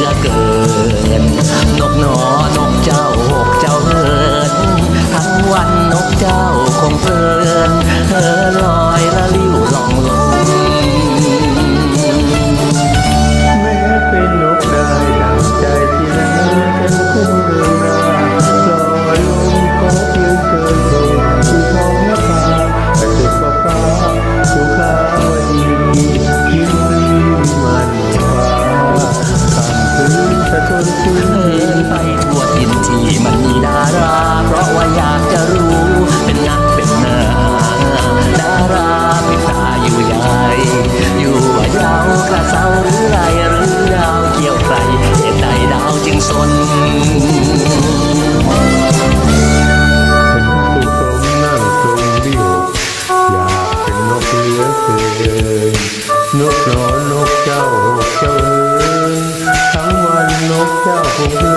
ลือเกินนกน้อย 笑不哭